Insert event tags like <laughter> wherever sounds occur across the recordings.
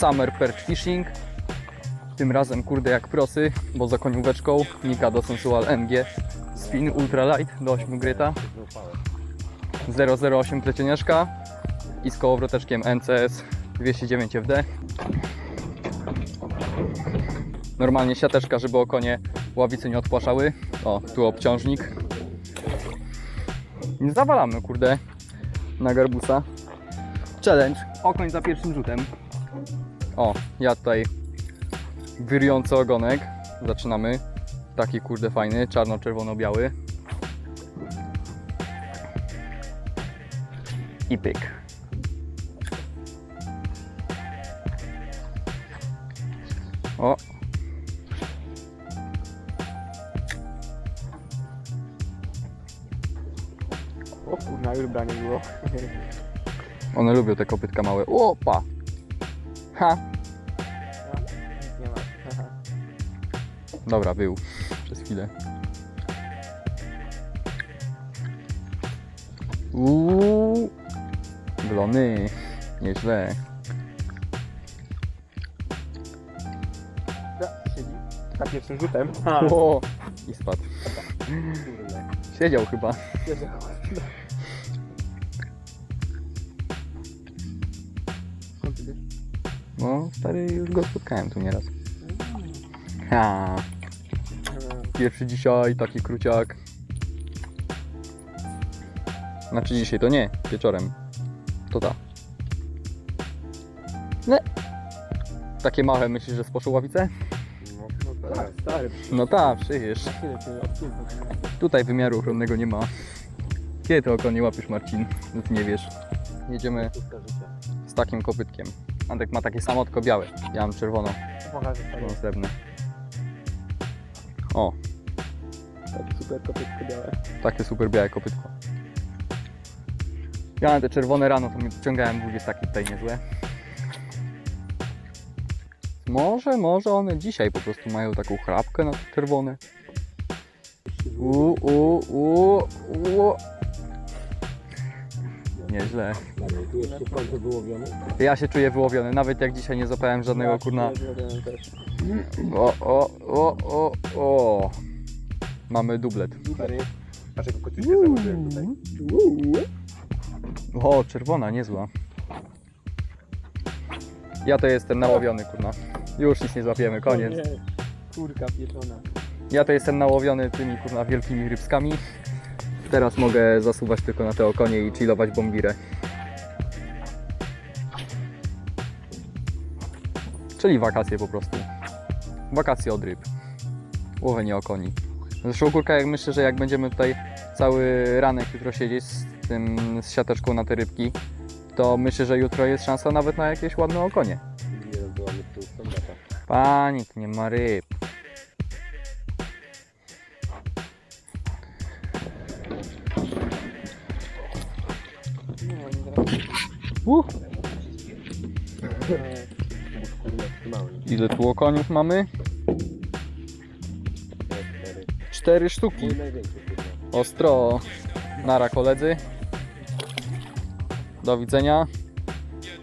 Summer Perch Fishing. Tym razem kurde jak prosy, bo za konióweczką Mikado Sensual MG Spin Ultra Light do 8 gryta 008 plecieniaszka i z kołowroteczkiem NCS 209 FD. Normalnie siateczka, żeby okonie ławicy nie odpłaszały. O, tu obciążnik. Nie zawalamy, kurde, na garbusa. Challenge. Okoń za pierwszym rzutem. O, ja tutaj wirujący ogonek. Zaczynamy. Taki kurde fajny, czarno-czerwono-biały. I pyk. O kurna, już branie było. <laughs> one lubią te kopytka małe. Opa! Ha! Nic nie ma. <laughs> Dobra, był. Przez chwilę. Uuu. Glony. Nieźle. Da, siedzi. Za pierwszym rzutem. O, <laughs> I spadł. Siedział chyba. Skąd ty wiesz? No, stary, już go spotkałem tu nieraz. Ha. Pierwszy dzisiaj, taki kruciak. Znaczy dzisiaj to nie, wieczorem. To ta. Nie. Takie małe myślisz, że spoczął ławicę? No, no tak, stary. No tak, przecież. Tutaj wymiaru ochronnego nie ma. Kiedy to oko nie łapiesz, Marcin? No ty nie wiesz. Jedziemy z takim kopytkiem. Antek ma takie samo, tylko białe. Ja mam czerwono, Pokażę srebrne. O, Takie super kopytko białe. takie super białe kopytko. Ja na te czerwone rano to mi ciągałem 20 tutaj niezłe. Może, może one dzisiaj po prostu mają taką chrapkę na czerwone. U, u, u, u. Nieźle. Tu jeszcze końcu wyłowiony. Ja się czuję wyłowiony, nawet jak dzisiaj nie złapałem żadnego kurna. O, o, o, o, o. Mamy dublet. Założyłem tutaj? O, czerwona, niezła. Ja to jestem nałowiony, kurna. Już nic nie złapiemy, koniec. Kurka pieczona. Ja to jestem nałowiony tymi, kurna, wielkimi rybskami. Teraz mogę zasuwać tylko na te okonie i chillować bombirę. Czyli wakacje po prostu. Wakacje od ryb. Łowienie okoni. Zresztą kurka, jak myślę, że jak będziemy tutaj cały ranek jutro siedzieć z tym z siateczką na te rybki, to myślę, że jutro jest szansa nawet na jakieś ładne okonie. Pani, tu nie ma ryb. Uh, ile tu okoniów mamy? Cztery sztuki. Ostro. Nara koledzy. Do widzenia.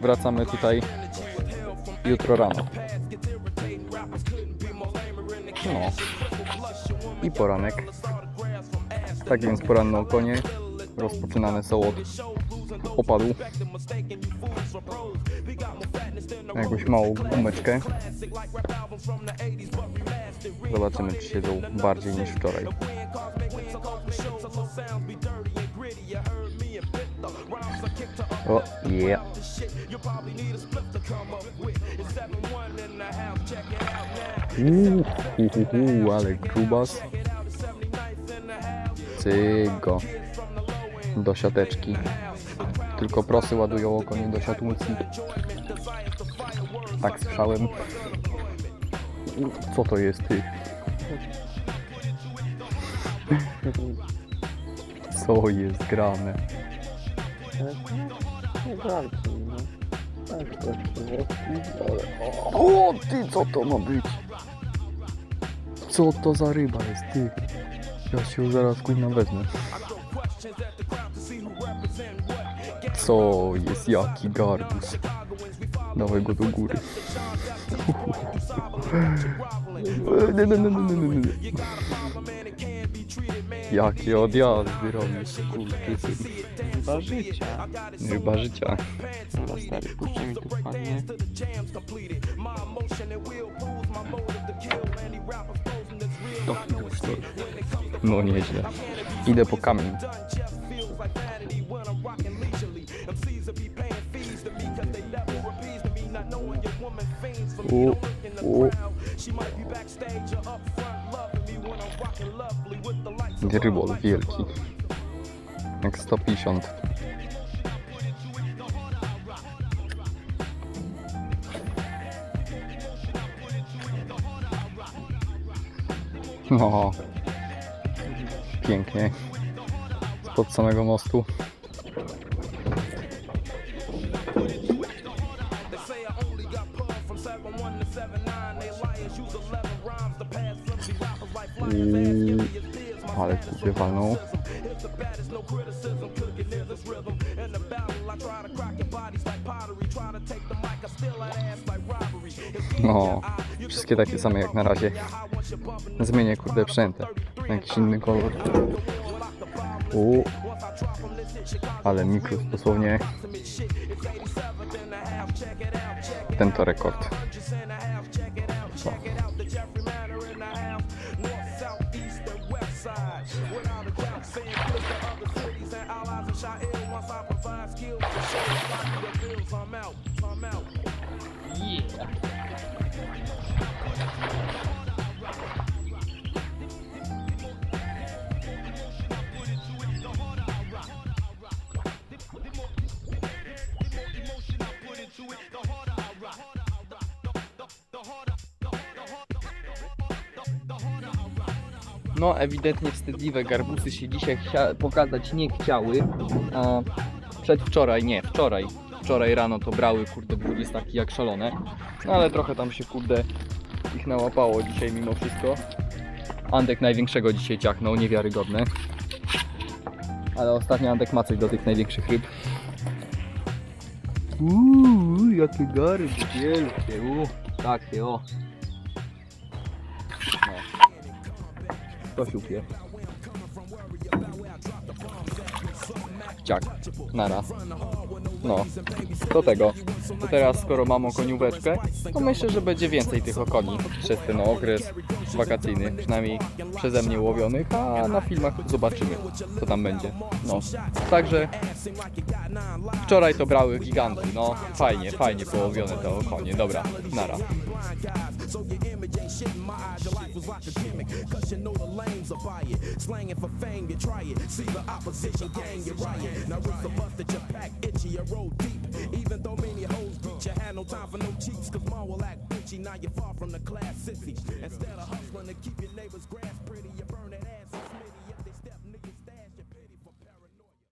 Wracamy tutaj jutro rano. No. I poranek. Tak więc poranne okonie rozpoczynane są od opadu. Na jakąś małą gumeczkę. Zobaczymy, czy siedzą bardziej niż wczoraj. O, yeah. Uuu, hu, hu, hu, ale grubas. Cygo. Do siateczki. Tylko prosy ładują oko, nie do siatulci. Tak słyszałem. Co to jest ty? Co jest grane? Nie Tak, to jest O, ty co to ma być? Co to za ryba jest, ty? Ja się zaraz kurna wezmę. Co jest, jaki garbus? Dawaj go do góry. <laughs> Nie, nie, nie. Jakie odjazdy robisz, kurczysy. Chyba życia. Ryba życia. Dobra, stary, puszczaj mi tu wpadnie. No nieźle. Idę po kamień. U, u. Rybol wielki. Jak 150. No. Pięknie. Spod samego mostu. Uuu, ale tu walnął. No, wszystkie takie same jak na razie. Zmienię kurde przętę na jakiś inny kolor. U, ale mikros dosłownie. Ten to rekord. Without a doubt, saying this to other cities and allies in Sha'il once I provide skills to show the block the bills. I'm out, I'm out. Yeah. No, ewidentnie wstydliwe garbusy się dzisiaj pokazać nie chciały. A przedwczoraj, nie, wczoraj. Wczoraj rano to brały, kurde, dwudziestaki jak szalone. No ale trochę tam się, kurde, ich nałapało dzisiaj mimo wszystko. Andek największego dzisiaj ciachnął, niewiarygodne. Ale ostatnio Andek ma coś do tych największych ryb. Uuu, jakie garby wielkie, uuu, takie o. To siupie. Ciak, nara. No, do tego. To teraz, skoro mam okonióweczkę, to myślę, że będzie więcej tych okoni przez ten okres wakacyjny, przynajmniej przeze mnie łowionych, a na filmach zobaczymy, co tam będzie. No, także wczoraj to brały giganty, no fajnie, fajnie połowione te okonie, dobra, nara. Mm. Even though many hoes beat you, had no time for no cheats. Cause mom will act bitchy. Now you're far from the class sissies. Instead of hustling to keep your neighbor's grass pretty, you burn that ass.